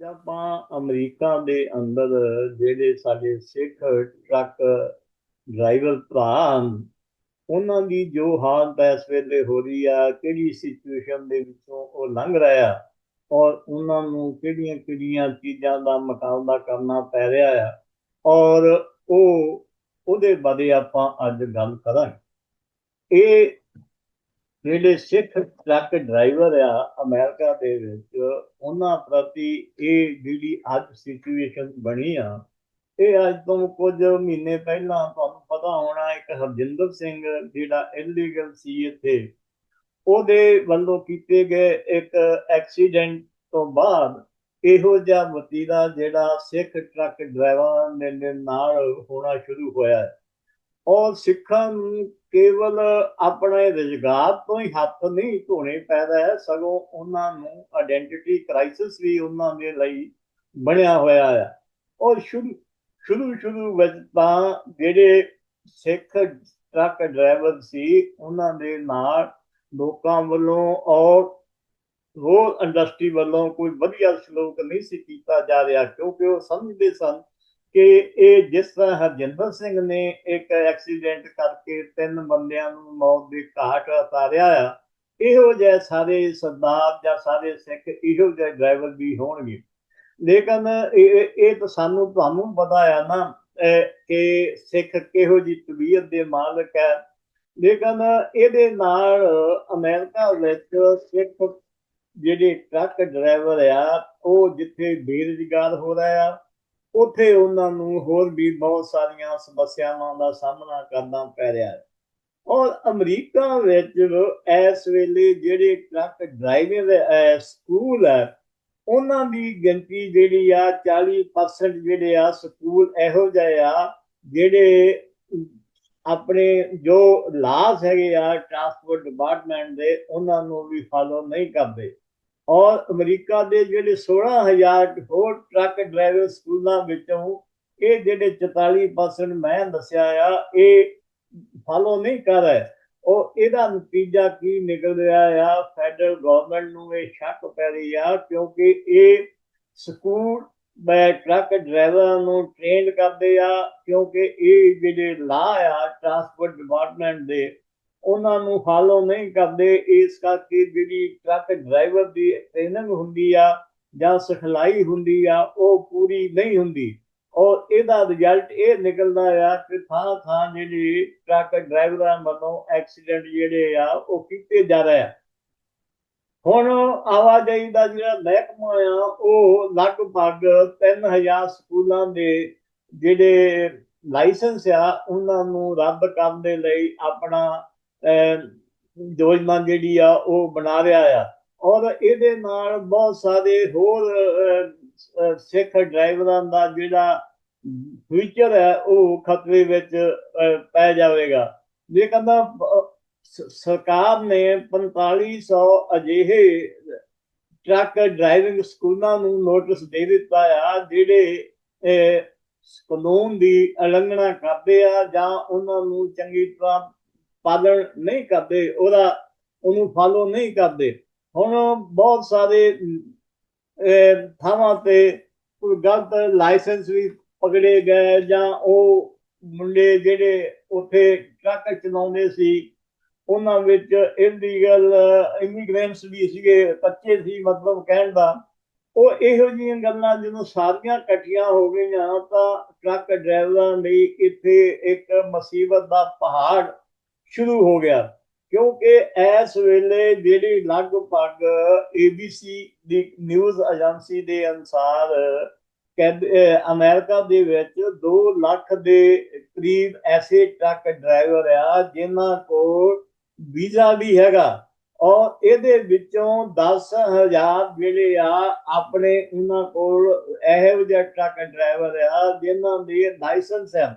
ਅੱਜ ਆਪਾਂ ਅਮਰੀਕਾ ਦੇ ਅੰਦਰ ਜਿਹੜੇ ਸਾਡੇ ਸਿੱਖ ਟਰੱਕ ਡਰਾਈਵਰ ਭਰਾ ਹਨ, ਉਹਨਾਂ ਦੀ ਜੋ ਹਾਲਤ ਇਸ ਵੇਲੇ ਹੋ ਰਹੀ ਆ, ਕਿਹੜੀ ਸਿਚੁਏਸ਼ਨ ਦੇ ਵਿੱਚੋਂ ਉਹ ਲੰਘ ਰਿਹਾ ਔਰ ਉਹਨਾਂ ਨੂੰ ਕਿਹੜੀਆਂ ਕਿਹੜੀਆਂ ਚੀਜ਼ਾਂ ਦਾ ਮੁਕਾਬਲਾ ਕਰਨਾ ਪੈ ਰਿਹਾ ਆ, ਔਰ ਉਹ ਉਹਦੇ ਬਾਰੇ ਆਪਾਂ ਅੱਜ ਗੱਲ ਕਰਾਂਗੇ। ਇਹ ਜਿਹੜੇ ਸਿੱਖ ਟਰੱਕ ਡਰਾਈਵਰ ਆ ਅਮਰੀਕਾ ਦੇ ਵਿੱਚ, ਉਹਨਾਂ ਪ੍ਰਤੀ ਇਹ ਜਿਹੜੀ ਅੱਜ ਸਿਚੁਏਸ਼ਨ ਬਣੀ ਆ, ਇਹ ਅੱਜ ਤੋਂ ਕੁਝ ਮਹੀਨੇ ਪਹਿਲਾਂ ਤੁਹਾਨੂੰ ਪਤਾ ਹੋਣਾ, ਇੱਕ ਹਰਜਿੰਦਰ ਸਿੰਘ ਜਿਹੜਾ ਇਲੀਗਲ ਸੀ ਇੱਥੇ, ਉਹਦੇ ਵੱਲੋਂ ਕੀਤੇ ਗਏ ਇੱਕ ਐਕਸੀਡੈਂਟ ਤੋਂ ਬਾਅਦ ਇਹੋ ਜਿਹਾ ਵਤੀਰਾ ਜਿਹੜਾ ਸਿੱਖ ਟਰੱਕ ਡਰਾਈਵਰਾਂ ਦੇ ਨਾਲ ਹੋਣਾ ਸ਼ੁਰੂ ਹੋਇਆ। ਹੈ ਔਰ ਸਿੱਖਾਂ ਨੂੰ ਕੇਵਲ ਆਪਣੇ ਰੁਜ਼ਗਾਰ ਤੋਂ ਹੀ ਹੱਥ ਨਹੀਂ ਧੋਣੇ ਪੈਦਾ ਹੈ ਸਗੋਂ ਉਹਨਾਂ ਨੂੰ ਆਇਡੈਂਟੀਟੀ ਕ੍ਰਾਈਸਿਸ ਵੀ ਉਹਨਾਂ ਦੇ ਲਈ ਬਣਿਆ ਹੋਇਆ ਹੈ ਔਰ ਸ਼ੁਰੂ ਸ਼ੁਰੂ ਸ਼ੁਰੂ ਵਿੱਚ ਤਾਂ ਜਿਹੜੇ ਸਿੱਖ ਟਰੱਕ ਡਰਾਈਵਰ ਸੀ, ਉਹਨਾਂ ਦੇ ਨਾਲ ਲੋਕਾਂ ਵੱਲੋਂ ਔਰ ਹੋਰ ਇੰਡਸਟਰੀ ਵੱਲੋਂ ਕੋਈ ਵਧੀਆ ਸ਼ਲੋਕ ਨਹੀਂ ਸੀ ਕੀਤਾ ਜਾ ਰਿਹਾ, ਕਿਉਂਕਿ ਉਹ ਸਮਝਦੇ ਸਨ ਕਿ ਇਹ ਜਿਸ ਤਰ੍ਹਾਂ ਹਰਜਿੰਦਰ ਸਿੰਘ ਨੇ ਇੱਕ ਐਕਸੀਡੈਂਟ ਕਰਕੇ ਤਿੰਨ ਬੰਦਿਆਂ ਨੂੰ ਮੌਤ ਦੇ ਘਾਟ ਉਤਾਰਿਆ ਆ, ਇਹੋ ਜਿਹੇ ਸਾਰੇ ਸਰਦਾਰ ਜਾਂ ਸਾਰੇ ਸਿੱਖ ਇਹੋ ਜਿਹੇ ਡਰਾਈਵਰ ਵੀ ਹੋਣਗੇ। ਲੇਕਿਨ ਇਹ ਇਹ ਤਾਂ ਸਾਨੂੰ, ਤੁਹਾਨੂੰ ਪਤਾ ਆ ਨਾ ਕਿ ਸਿੱਖ ਕਿਹੋ ਜੀ ਤਬੀਅਤ ਦੇ ਮਾਲਕ ਹੈ ਲੇਕਿਨ ਇਹਦੇ ਨਾਲ ਅਮਰੀਕਾ ਵਿੱਚ ਸਿੱਖ ਜਿਹੜੇ ਟਰੱਕ ਡਰਾਈਵਰ ਆ, ਉਹ ਜਿੱਥੇ ਬੇਰੁਜ਼ਗਾਰ ਹੋ ਰਿਹਾ ਆ ਉੱਥੇ ਉਹਨਾਂ ਨੂੰ ਹੋਰ ਵੀ ਬਹੁਤ ਸਾਰੀਆਂ ਸਮੱਸਿਆਵਾਂ ਦਾ ਸਾਹਮਣਾ ਕਰਨਾ ਪੈ ਰਿਹਾ ਹੈ। ਔਰ ਅਮਰੀਕਾ ਵਿੱਚ ਇਸ ਵੇਲੇ ਜਿਹੜੇ ਟਰੱਕ ਡਰਾਈਵਰ ਸਕੂਲ ਹੈ, ਉਹਨਾਂ ਦੀ ਗਿਣਤੀ ਜਿਹੜੀ ਆ 40% ਜਿਹੜੇ ਆ, ਸਕੂਲ ਇਹੋ ਜਿਹੇ ਆ, ਜਿਹੜੇ ਆਪਣੇ ਜੋ ਲਾਸ ਹੈਗੇ ਆ, ਟਰਾਂਸਪੋਰਟ ਡਿਪਾਰਟਮੈਂਟ ਦੇ, ਉਹਨਾਂ ਨੂੰ ਵੀ ਫਾਲੋ ਨਹੀਂ ਕਰਦੇ। ਔਰ ਅਮਰੀਕਾ ਦੇ ਜਿਹੜੇ 16000 ਹੋਰ ਟਰੱਕ ਡਰਾਈਵਰ ਸਕੂਲਾਂ ਵਿੱਚੋਂ ਇਹ ਜਿਹੜੇ 44% ਮੈਂ ਦੱਸਿਆ ਆ, ਇਹ ਫਾਲੋ ਨਹੀਂ ਕਰ ਰਹੇ। ਉਹ ਇਹਦਾ ਨਤੀਜਾ ਕੀ ਨਿਕਲ ਰਿਹਾ ਆ? ਫੈਡਰਲ ਗਵਰਨਮੈਂਟ ਨੂੰ ਇਹ ਸ਼ੱਕ ਪੈ ਰਹੀ ਆ ਕਿਉਂਕਿ ਇਹ ਸਕੂਲ ਮੈਂ ਟਰੱਕ ਡਰਾਈਵਰਾਂ ਨੂੰ ਟ੍ਰੇਨ ਕਰਦੇ ਆ ਕਿਉਂਕਿ ਇਹ ਜਿਹੜੇ ਲਾ ਆ ਟਰਾਂਸਪੋਰਟ ਡਿਪਾਰਟਮੈਂਟ ਦੇ ਉਹਨਾਂ ਨੂੰ ਫਾਲੋ ਨਹੀਂ ਕਰਦੇ, ਇਸ ਕਰਕੇ ਜਿਹੜੀ ਟਰੱਕ ਡਰਾਈਵਰ ਦੀ ਟ੍ਰੇਨਿੰਗ ਹੁੰਦੀ ਆ ਜਾਂ ਸਿਖਲਾਈ ਹੁੰਦੀ ਆ, ਉਹ ਪੂਰੀ ਨਹੀਂ ਹੁੰਦੀ। ਔਰ ਇਹਦਾ ਰਿਜ਼ਲਟ ਇਹ ਨਿਕਲਦਾ ਆ ਕਿ ਥਾਂ ਥਾਂ ਜਿਹੜੀ ਟਰੱਕ ਡਰਾਈਵਰਾਂ ਵੱਲੋਂ ਐਕਸੀਡੈਂਟ ਜਿਹੜੇ ਆ, ਉਹ ਕੀਤੇ ਜਾ ਰਹੇ ਆ। ਹੁਣ ਆਵਾਜਾਈ ਦਾ ਜਿਹੜਾ ਮਹਿਕਮਾ ਆ, ਉਹ ਲਗਭਗ 3000 ਸਕੂਲਾਂ ਦੇ ਜਿਹੜੇ ਲਾਇਸੈਂਸ ਆ, ਉਹਨਾਂ ਨੂੰ ਰੱਦ ਕਰਨ ਦੇ ਲਈ ਆਪਣਾ ਯੋਜਨਾ ਜਿਹੜੀ ਆ ਉਹ ਬਣਾ ਰਿਹਾ ਆ। ਔਰ ਇਹਦੇ ਨਾਲ ਬਹੁਤ ਸਾਰੇ ਹੋਰ ਸਿੱਖ ਡਰਾਈਵਰਾਂ ਦਾ ਜਿਹੜਾ ਫਿਊਚਰ ਹੈ, ਉਹ ਖਤਰੇ ਵਿੱਚ ਪੈ ਜਾਵੇਗਾ। ਇਹ ਕਹਿੰਦਾ ਸਰਕਾਰ ਨੇ 4500 ਅਜਿਹੇ ਟਰੱਕ ਡਰਾਈਵਿੰਗ ਸਕੂਲਾਂ ਨੂੰ ਨੋਟਿਸ ਦੇ ਦਿੱਤਾ ਆ, ਜਿਹੜੇ ਕਾਨੂੰਨ ਦੀ ਉਲੰਘਣਾ ਕਰਦੇ ਆ ਜਾਂ ਉਹਨਾਂ ਨੂੰ ਚੰਗੀ ਤਰ੍ਹਾਂ ਪਾਲਣ ਨਹੀਂ ਕਰਦੇ, ਉਹਦਾ, ਉਹਨੂੰ ਫਾਲੋ ਨਹੀਂ ਕਰਦੇ। ਹੁਣ ਬਹੁਤ ਸਾਰੇ ਥਾਵਾਂ ਤੇ ਗਲਤ ਲਾਇਸੈਂਸ ਵੀ ਪਕੜੇ ਗਏ ਜਾਂ ਉਹ ਮੁੰਡੇ ਜਿਹੜੇ ਉੱਥੇ ਟਰੱਕ ਚਲਾਉਂਦੇ ਸੀ, ਉਹਨਾਂ ਵਿੱਚ ਇਲੀਗਲ ਇਮੀਗ੍ਰੈਂਟਸ ਵੀ ਸੀਗੇ, ਕੱਚੇ ਸੀ ਮਤਲਬ ਕਹਿਣ ਦਾ। ਉਹ ਇਹੋ ਜਿਹੀਆਂ ਗੱਲਾਂ ਜਦੋਂ ਸਾਰੀਆਂ ਇਕੱਠੀਆਂ ਹੋ ਗਈਆਂ ਤਾਂ ਟਰੱਕ ਡਰਾਈਵਰਾਂ ਲਈ ਇੱਥੇ ਇੱਕ ਮੁਸੀਬਤ ਦਾ ਪਹਾੜ ਸ਼ੁਰੂ ਹੋ ਗਿਆ। ਕਿਉਂਕਿ ਇਸ ਵੇਲੇ ਜਿਹੜੀ ਲਗਭਗ ABC ਦੀ ਨਿਊਜ਼ ਏਜੰਸੀ ਦੇ ਅਨਸਾਰ ਕਹਿੰਦੇ ਅਮਰੀਕਾ ਦੇ ਵਿੱਚ 2 ਲੱਖ ਦੇ ਕਰੀਬ ਐਸੇ ਟਰੱਕ ਡਰਾਈਵਰ ਆ ਜਿਨ੍ਹਾਂ ਕੋਲ ਵੀਜ਼ਾ ਵੀ ਹੈਗਾ। ਔਰ ਇਹਦੇ ਵਿੱਚੋਂ 10000 ਜਿਹੜੇ ਆ ਆਪਣੇ ਉਹਨਾਂ ਕੋਲ ਇਹੋ ਜਿਹੇ ਟਰੱਕ ਡਰਾਈਵਰ ਆ ਜਿਨ੍ਹਾਂ ਦੇ ਲਾਇਸੈਂਸ ਹੈ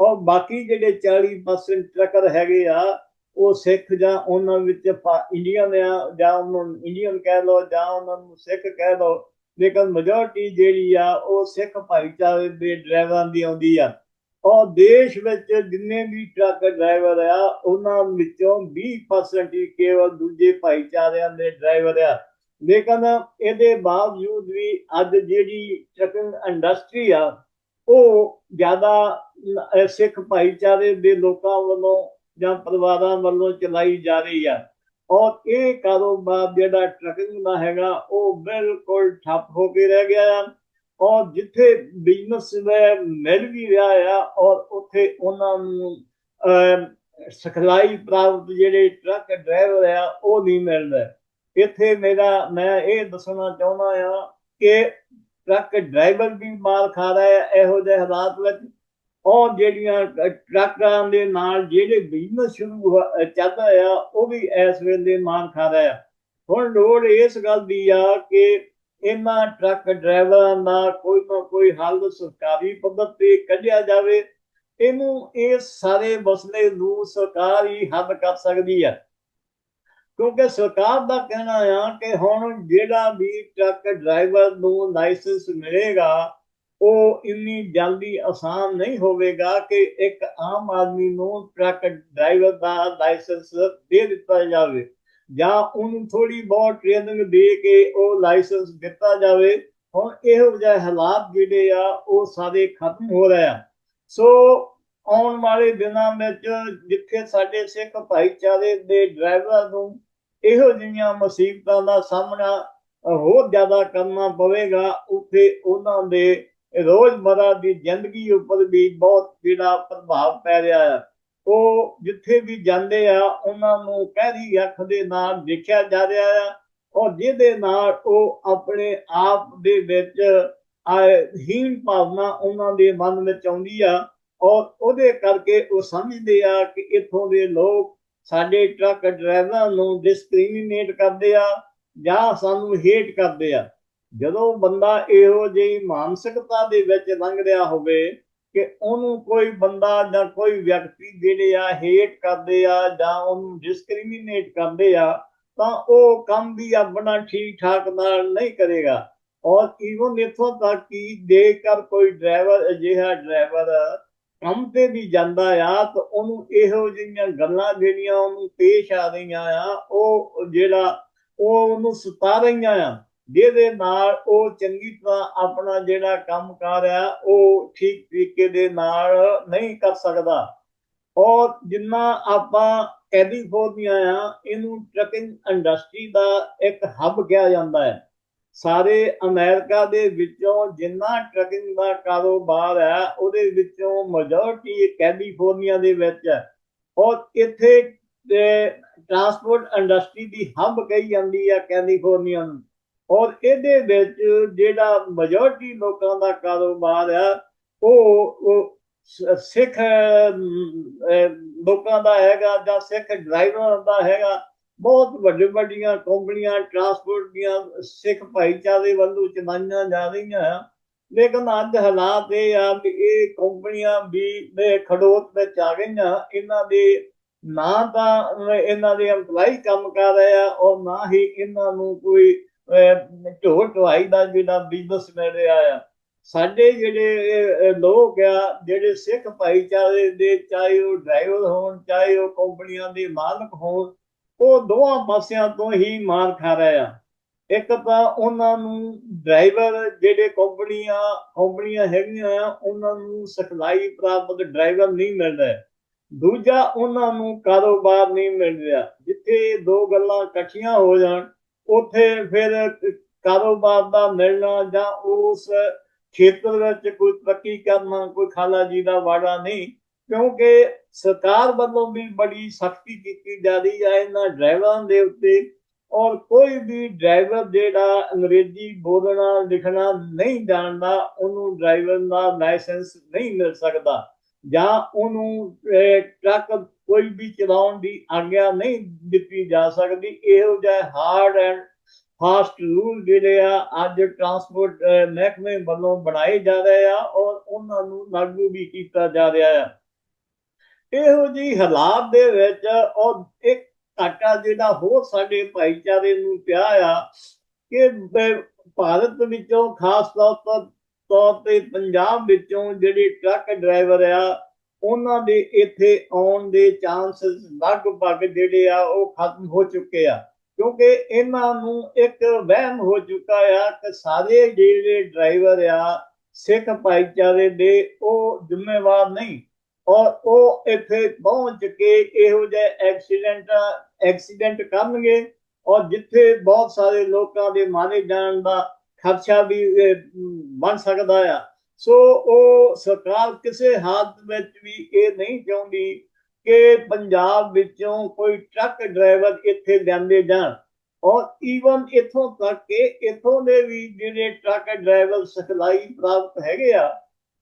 ਔਰ ਬਾਕੀ ਜਿਹੜੇ 40% ਟਰੱਕਰ ਹੈਗੇ ਆ, ਉਹ ਸਿੱਖ ਜਾਂ ਉਹਨਾਂ ਵਿੱਚ ਇੰਡੀਅਨ ਆ, ਜਾਂ ਉਹਨਾਂ ਨੂੰ ਇੰਡੀਅਨ ਕਹਿ ਲਓ, ਜਾਂ ਉਹਨਾਂ ਨੂੰ ਸਿੱਖ ਕਹਿ ਲਓ, ਲੇਕਿਨ ਮੈਜੋਰਟੀ ਜਿਹੜੀ ਆ, ਉਹ ਸਿੱਖ ਭਾਈਚਾਰੇ ਦੇ ਡਰਾਈਵਰਾਂ ਦੀ ਆਉਂਦੀ ਆ। ਔਰ ਦੇਸ਼ ਵਿੱਚ ਜਿੰਨੇ ਵੀ ਟਰੱਕ ਡਰਾਈਵਰ ਆ, ਉਹਨਾਂ ਵਿੱਚੋਂ 20% ਹੀ ਕੇਵਲ ਦੂਜੇ ਭਾਈਚਾਰਿਆਂ ਦੇ ਡਰਾਈਵਰ ਆ। ਲੇਕਿਨ ਇਹਦੇ ਬਾਵਜੂਦ ਵੀ ਅੱਜ ਜਿਹੜੀ ਟਰਕਿੰਗ ਇੰਡਸਟਰੀ ਆ ਉਹ ਜ਼ਿਆਦਾ ਸਿੱਖ ਭਾਈਚਾਰੇ ਦੇ ਲੋਕਾਂ ਵੱਲੋਂ ਜਾਂ ਪਰਿਵਾਰਾਂ ਵੱਲੋਂ ਚਲਾਈ ਜਾ ਰਹੀ ਆ। ਔਰ ਇਹ ਕਾਰੋਬਾਰ ਜਿਹੜਾ ਟਰਕਿੰਗ ਦਾ ਹੈਗਾ ਉਹ ਬਿਲਕੁਲ ਠੱਪ ਹੋ ਕੇ ਰਹਿ ਗਿਆ ਆ। ਔਰ ਜਿੱਥੇ ਬਿਜ਼ਨਸ ਮਿਲ ਵੀ ਰਿਹਾ ਆ ਔਰ ਉੱਥੇ ਉਹਨਾਂ ਨੂੰ ਅਹ, ਸਿਖਲਾਈ ਪ੍ਰਾਪਤ ਜਿਹੜੇ ਟਰੱਕ ਡਰਾਈਵਰ ਆ ਉਹ ਨਹੀਂ ਮਿਲਦਾ। ਇੱਥੇ ਮੇਰਾ ਮੈਂ ਇਹ ਦੱਸਣਾ ਚਾਹੁੰਦਾ ਆ ਕਿ ਟਰੱਕ ਡਰਾਈਵਰ ਵੀ ਮਾਰ ਖਾ ਰਿਹਾ ਹੈ, ਇਹੋ ਜਿਹੇ ਹਾਲਾਤ ਵਿੱਚ ਔਰ ਜਿਹੜੀਆਂ ਟਰੱਕਾਂ ਦੇ ਨਾਲ ਜਿਹੜੇ ਬਿਜ਼ਨਸ ਸ਼ੁਰੂ ਹੋ- ਆ, ਉਹ ਵੀ ਇਸ ਵੇਲੇ ਮਾਰ ਖਾ ਰਿਹਾ ਹੁਣ ਲੋੜ ਇਸ ਗੱਲ ਦੀ ਆ ਕਿ ਇਹਨਾਂ ਟਰੱਕ ਡਰਾਈਵਰਾਂ ਦਾ ਕੋਈ ਨਾ ਕੋਈ ਹੱਲ ਸਰਕਾਰੀ ਪੱਧਰ ਤੇ ਕੱਢਿਆ ਜਾਵੇ। ਇਹਨੂੰ ਇਹ ਸਾਰੇ ਮਸਲੇ ਨੂੰ ਸਰਕਾਰ ਹੀ ਹੱਲ ਕਰ ਸਕਦੀ ਹੈ ਕਿਉਂਕਿ ਸਰਕਾਰ ਦਾ ਕਹਿਣਾ ਆ ਕਿ ਹੁਣ ਜਿਹੜਾ ਵੀ ਟਰੱਕ ਡਰਾਈਵਰ ਨੂੰ ਲਾਇਸੈਂਸ ਮਿਲੇਗਾ, ਉਹ ਇੰਨੀ ਜਲਦੀ ਆਸਾਨ ਨਹੀਂ ਹੋਵੇਗਾ ਕਿ ਇੱਕ ਆਮ ਆਦਮੀ ਨੂੰ ਟਰੱਕ ਡਰਾਈਵਰ ਦਾ ਲਾਇਸੈਂਸ ਦੇ ਦਿੱਤਾ ਜਾਵੇ। ਜਾਂ ਉਹਨੂੰ ਥੋੜੀ ਬਹੁਤ ਟ੍ਰੇਨਿੰਗ ਦੇ ਕੇ ਉਹ ਲਾਇਸੈਂਸ ਦਿੱਤਾ ਜਾਵੇ। ਹੁਣ ਇਹੋ ਜਿਹੇ ਹਾਲਾਤ ਜਿਹੜੇ ਆ, ਉਹ ਸਾਰੇ ਖਤਮ ਹੋ ਰਹੇ ਆ। ਸੋ ਆਉਣ ਵਾਲੇ ਦਿਨਾਂ ਵਿੱਚ ਜਿੱਥੇ ਸਾਡੇ ਸਿੱਖ ਭਾਈਚਾਰੇ ਦੇ ਡਰਾਈਵਰ ਨੂੰ ਇਹੋ ਜਿਹੀਆਂ ਮੁਸੀਬਤਾਂ ਦਾ ਸਾਹਮਣਾ ਹੋਰ ਜ਼ਿਆਦਾ ਕਰਨਾ ਪਵੇਗਾ। ਉੱਥੇ ਉਹਨਾਂ ਦੇ ਰੋਜ਼ਮਰਾ ਦੀ ਜ਼ਿੰਦਗੀ ਉੱਪਰ ਵੀ ਬਹੁਤ ਜਿਹੜਾ ਪ੍ਰਭਾਵ ਪੈ ਰਿਹਾ ਹੈ ਉਹ ਜਿੱਥੇ ਵੀ ਜਾਂਦੇ ਆ, ਉਹਨਾਂ ਨੂੰ ਕਹਿਰੀ ਅੱਖ ਦੇ ਨਾਲ ਦੇਖਿਆ ਜਾ ਰਿਹਾ ਆ ਔਰ ਜਿਹਦੇ ਨਾਲ ਉਹ ਆਪਣੇ ਆਪ ਦੇ ਵਿੱਚ ਹੀਣ ਭਾਵਨਾ ਉਹਨਾਂ ਦੇ ਮਨ ਵਿੱਚ ਆਉਂਦੀ ਆ ਔਰ ਉਹਦੇ ਕਰਕੇ ਉਹ ਸਮਝਦੇ ਆ ਕਿ ਇੱਥੋਂ ਦੇ ਲੋਕ ਸਾਡੇ ਟਰੱਕ ਡਰਾਈਵਰਾਂ ਨੂੰ ਡਿਸਕ੍ਰਿਮੀਨੇਟ ਕਰਦੇ ਆ ਜਾਂ ਸਾਨੂੰ ਹੇਟ ਕਰਦੇ ਆ। ਜਦੋਂ ਬੰਦਾ ਇਹੋ ਜਿਹੀ ਮਾਨਸਿਕਤਾ ਦੇ ਵਿੱਚ ਲੰਘ ਰਿਹਾ ਹੋਵੇ ਕਿ ਉਹਨੂੰ ਕੋਈ ਬੰਦਾ ਜਾਂ ਕੋਈ ਵਿਅਕਤੀ ਜਿਹੜੇ ਆ ਹੇਟ ਕਰਦੇ ਆ ਜਾਂ ਉਹਨੂੰ ਡਿਸਕ੍ਰਿਮੀਨੇਟ ਕਰਦੇ ਆ, ਤਾਂ ਉਹ ਕੰਮ ਵੀ ਆਪਣਾ ਠੀਕ ਠਾਕ ਨਾਲ ਨਹੀਂ ਕਰੇਗਾ। ਔਰ ਈਵਨ ਇਥੋਂ ਤੱਕ ਕਿ ਜੇਕਰ ਕੋਈ ਡਰਾਈਵਰ ਅਜਿਹਾ ਡਰਾਈਵਰ ਕੰਮ ਤੇ ਵੀ ਜਾਂਦਾ ਆ ਤਾਂ ਉਹਨੂੰ ਇਹੋ ਜਿਹੀਆਂ ਗੱਲਾਂ ਜਿਹੜੀਆਂ ਉਹਨੂੰ ਪੇਸ਼ ਆ ਰਹੀਆਂ ਆ, ਉਹ ਜਿਹੜਾ ਉਹ ਉਹਨੂੰ ਸਤਾ ਰਹੀਆਂ ਆ, ਜਿਹਦੇ ਨਾਲ ਉਹ ਚੰਗੀ ਤਰ੍ਹਾਂ ਆਪਣਾ ਜਿਹੜਾ ਕੰਮ ਕਰ ਆ, ਉਹ ਠੀਕ ਤਰੀਕੇ ਦੇ ਨਾਲ ਨਹੀਂ ਕਰ ਸਕਦਾ। ਔਰ ਜਿੰਨਾ ਆਪਾਂ ਕੈਲੀਫੋਰਨੀਆ ਆ, ਇਹਨੂੰ ਟਰਕਿੰਗ ਇੰਡਸਟਰੀ ਦਾ ਇੱਕ ਹੱਬ ਕਿਹਾ ਜਾਂਦਾ ਹੈ। ਸਾਰੇ ਅਮਰੀਕਾ ਦੇ ਵਿੱਚੋਂ ਜਿੰਨਾ ਟਰਕਿੰਗ ਦਾ ਕਾਰੋਬਾਰ ਹੈ, ਉਹਦੇ ਵਿੱਚੋਂ ਮੈਜੋਰਟੀ ਕੈਲੀਫੋਰਨੀਆ ਦੇ ਵਿੱਚ ਹੈ। ਔਰ ਇੱਥੇ ਟਰਾਂਸਪੋਰਟ ਇੰਡਸਟਰੀ ਦੀ ਹੱਬ ਕਹੀ ਜਾਂਦੀ ਹੈ ਕੈਲੀਫੋਰਨੀਆ ਨੂੰ। ਔਰ ਇਹਦੇ ਵਿੱਚ ਜਿਹੜਾ ਮੈਜੋਰਟੀ ਲੋਕਾਂ ਦਾ ਕਾਰੋਬਾਰ ਹੈ, ਉਹ ਸਿੱਖ ਲੋਕਾਂ ਦਾ ਹੈਗਾ ਜਾਂ ਸਿੱਖ ਡਰਾਈਵਰਾਂ ਦਾ ਹੈਗਾ ਬਹੁਤ ਵੱਡੇ ਵੱਡੀਆਂ ਕੰਪਨੀਆਂ ਟਰਾਂਸਪੋਰਟ ਦੀਆਂ ਸਿੱਖ ਭਾਈਚਾਰੇ ਵੱਲੋਂ ਚਲਾਈਆਂ ਜਾ ਰਹੀਆਂ ਆ। ਲੇਕਿਨ ਅੱਜ ਹਾਲਾਤ ਇਹ ਆ ਕਿ ਇਹ ਕੰਪਨੀਆਂ ਵੀ ਦੇ ਖੜੋਤ ਵਿੱਚ ਆ ਗਈਆਂ। ਇਹਨਾਂ ਦੇ ਨਾ ਤਾਂ ਇਹਨਾਂ ਦੇ EMPLOYE ਕੰਮ ਕਰ ਰਹੇ ਆ ਔਰ ਨਾ ਹੀ ਇਹਨਾਂ ਨੂੰ ਕੋਈ ਅਹ, ਢੋਲ ਢਵਾਈ ਦਾ ਜਿਹੜਾ ਬਿਜ਼ਨਸ ਮਿਲ ਰਿਹਾ ਆ। ਸਾਡੇ ਜਿਹੜੇ ਲੋਕ ਆ ਜਿਹੜੇ ਸਿੱਖ ਭਾਈਚਾਰੇ ਦੇ ਚਾਹੇ ਉਹ ਡਰਾਈਵਰ ਹੋਣ ਚਾਹੇ ਉਹ ਕੰਪਨੀਆਂ ਦੇ ਮਾਲਕ ਹੋਣ ਉਹ ਦੋਵਾਂ ਪਾਸਿਆਂ ਤੋਂ ਹੀ ਮਾਰ ਖਾ ਰਹੇ ਆ। ਇੱਕ ਤਾਂ ਉਹਨਾਂ ਨੂੰ ਡਰਾਈਵਰ ਜਿਹੜੇ ਕੰਪਨੀਆਂ ਕੰਪਨੀਆਂ ਹੈਗੀਆਂ ਆ, ਉਹਨਾਂ ਨੂੰ ਸਿਖਲਾਈ ਪ੍ਰਾਪਤ ਡਰਾਈਵਰ ਨਹੀਂ ਮਿਲ ਰਿਹਾ। ਦੂਜਾ, ਉਹਨਾਂ ਨੂੰ ਕਾਰੋਬਾਰ ਨਹੀਂ ਮਿਲ ਰਿਹਾ। ਜਿੱਥੇ ਦੋ ਗੱਲਾਂ ਇਕੱਠੀਆਂ ਹੋ ਜਾਣ, ਉੱਥੇ ਫਿਰ ਕਾਰੋਬਾਰ ਦਾ ਮਿਲਣਾ ਜਾਂ ਉਸ ਖੇਤਰ ਵਿੱਚ ਕੋਈ ਤਰੱਕੀ ਕਰਨਾ, ਕੋਈ ਖਾਲਾ ਜੀ ਦਾ ਵਾੜਾ ਨਹੀਂ। ਕਿਉਂਕਿ ਸਰਕਾਰ ਵੱਲੋਂ ਵੀ ਬੜੀ ਸਖਤੀ ਕੀਤੀ ਜਾ ਰਹੀ ਹੈ ਇਹਨਾਂ ਡਰਾਈਵਰਾਂ ਦੇ ਉੱਤੇ ਔਰ ਕੋਈ ਵੀ ਡਰਾਈਵਰ ਜਿਹੜਾ ਅੰਗਰੇਜ਼ੀ ਬੋਲਣਾ, ਲਿਖਣਾ ਨਹੀਂ ਜਾਣਦਾ, ਉਹਨੂੰ ਡਰਾਈਵਰ ਦਾ ਲਾਇਸੈਂਸ ਨਹੀਂ ਮਿਲ ਸਕਦਾ ਜਾਂ ਉਹਨੂੰ ਟਰੱਕ ਕੋਈ ਵੀ ਚਲਾਉਣ ਦੀ ਆਗਿਆ ਨਹੀਂ ਦਿੱਤੀ ਜਾ ਸਕਦੀ, ਇਹੋ ਜਿਹਾ ਹਾਰਡ ਐਂਡ ਫਾਸਟ ਰੂਲ ਜਿਹੜੇ ਆ ਅੱਜ ਟਰਾਂਸਪੋਰਟ ਮਹਿਕਮੇ ਵੱਲੋਂ ਬਣਾਏ ਜਾ ਰਹੇ ਆ ਔਰ ਉਹਨਾਂ ਨੂੰ ਲਾਗੂ ਵੀ ਕੀਤਾ ਜਾ ਰਿਹਾ ਆ। ਇਹੋ ਜਿਹੀ ਹਾਲਾਤ ਦੇ ਵਿੱਚ ਔਰ ਇੱਕ ਘਾਟਾ ਜਿਹੜਾ ਹੋਰ ਸਾਡੇ ਭਾਈਚਾਰੇ ਨੂੰ ਪਿਆ ਆ ਕਿ ਭਾਰਤ ਵਿੱਚੋਂ ਖਾਸ ਤੌਰ ਤੌਰ ਤੇ ਪੰਜਾਬ ਵਿੱਚੋਂ ਜਿਹੜੇ ਟਰੱਕ ਡਰਾਈਵਰ ਆ, ਉਹਨਾਂ ਦੇ ਇੱਥੇ ਆਉਣ ਦੇ ਚਾਂਸਸ ਲਗਭਗ ਜਿਹੜੇ ਆ ਉਹ ਖਤਮ ਹੋ ਚੁੱਕੇ ਆ। ਕਿਉਂਕਿ ਇਹਨਾਂ ਨੂੰ ਇੱਕ ਵਹਿਮ ਹੋ ਚੁੱਕਾ ਆ ਕਿ ਸਾਰੇ ਜਿਹੜੇ ਡਰਾਈਵਰ ਆ, ਸਿੱਖ ਭਾਈਚਾਰੇ ਦੇ ਉਹ ਜ਼ਿੰਮੇਵਾਰ ਨਹੀਂ। ਔਰ ਉਹ ਇੱਥੇ ਪਹੁੰਚ ਕੇ ਇਹੋ ਜਿਹੇ ਐਕਸੀਡੈਂਟ ਐਕਸੀਡੈਂਟ ਕਰਨਗੇ ਔਰ ਜਿੱਥੇ ਬਹੁਤ ਸਾਰੇ ਲੋਕਾਂ ਦੇ ਮਾਰੇ ਜਾਣ ਦਾ ਖਰਚਾ ਵੀ ਬਣ ਸਕਦਾ ਆ। ਸੋ ਉਹ ਸਰਕਾਰ ਕਿਸੇ ਹਾਲਤ ਵਿੱਚ ਵੀ ਇਹ ਨਹੀਂ ਚਾਹੁੰਦੀ ਕਿ ਪੰਜਾਬ ਵਿੱਚੋਂ ਕੋਈ ਟਰੱਕ ਡਰਾਈਵਰ ਇੱਥੇ ਲਿਆਂਦੇ ਜਾਣ। ਔਰ ਈਵਨ ਇਥੋਂ ਤੱਕ ਕਿ ਇਥੋਂ ਦੇ ਵੀ ਜਿਹੜੇ ਟਰੱਕ ਡਰਾਈਵਰ ਸਿਖਲਾਈ ਪ੍ਰਾਪਤ ਹੈਗੇ ਆ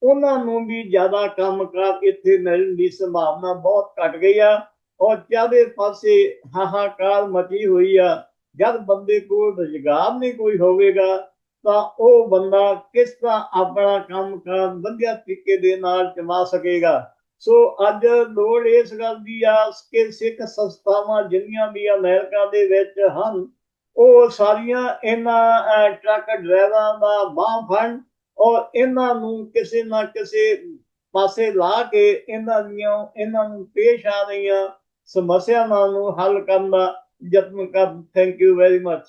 ਉਹਨਾਂ ਨੂੰ ਵੀ ਜ਼ਿਆਦਾ ਕੰਮਕਾਰ ਇੱਥੇ ਮਿਲਣ ਦੀ ਸੰਭਾਵਨਾ ਬਹੁਤ ਘਟ ਗਈ ਆ ਔਰ ਚਾਰੇ ਪਾਸੇ ਹਾਹਾਕਾਰ ਮਚੀ ਹੋਈ ਆ। ਜਦ ਬੰਦੇ ਕੋਲ ਰੁਜ਼ਗਾਰ ਨਹੀਂ ਕੋਈ ਹੋਵੇਗਾ, ਤਾਂ ਉਹ ਬੰਦਾ ਕਿਸ ਤਰ੍ਹਾਂ ਆਪਣਾ ਕੰਮਕਾਰ ਵਧੀਆ ਤਰੀਕੇ ਦੇ ਨਾਲ ਚਮਾ ਸਕੇਗਾ। ਸੋ ਅੱਜ ਲੋੜ ਇਸ ਗੱਲ ਦੀ ਆ ਕਿ ਸਿੱਖ ਸੰਸਥਾਵਾਂ ਜਿੰਨੀਆਂ ਵੀ ਅਮਰੀਕਾ ਦੇ ਵਿੱਚ ਹਨ, ਉਹ ਸਾਰੀਆਂ ਇਹਨਾਂ ਟਰੱਕ ਡਰਾਈਵਰਾਂ ਦਾ ਬਾਹ ਫੜਨ ਔਰ ਇਹਨਾਂ ਨੂੰ ਕਿਸੇ ਨਾ ਕਿਸੇ ਪਾਸੇ ਲਾ ਕੇ ਇਹਨਾਂ ਦੀਆਂ, ਇਹਨਾਂ ਨੂੰ ਪੇਸ਼ ਆ ਰਹੀਆਂ ਸਮੱਸਿਆਵਾਂ ਨੂੰ ਹੱਲ ਕਰਨ ਦਾ ਯਤਨ ਕਰ। Thank you very much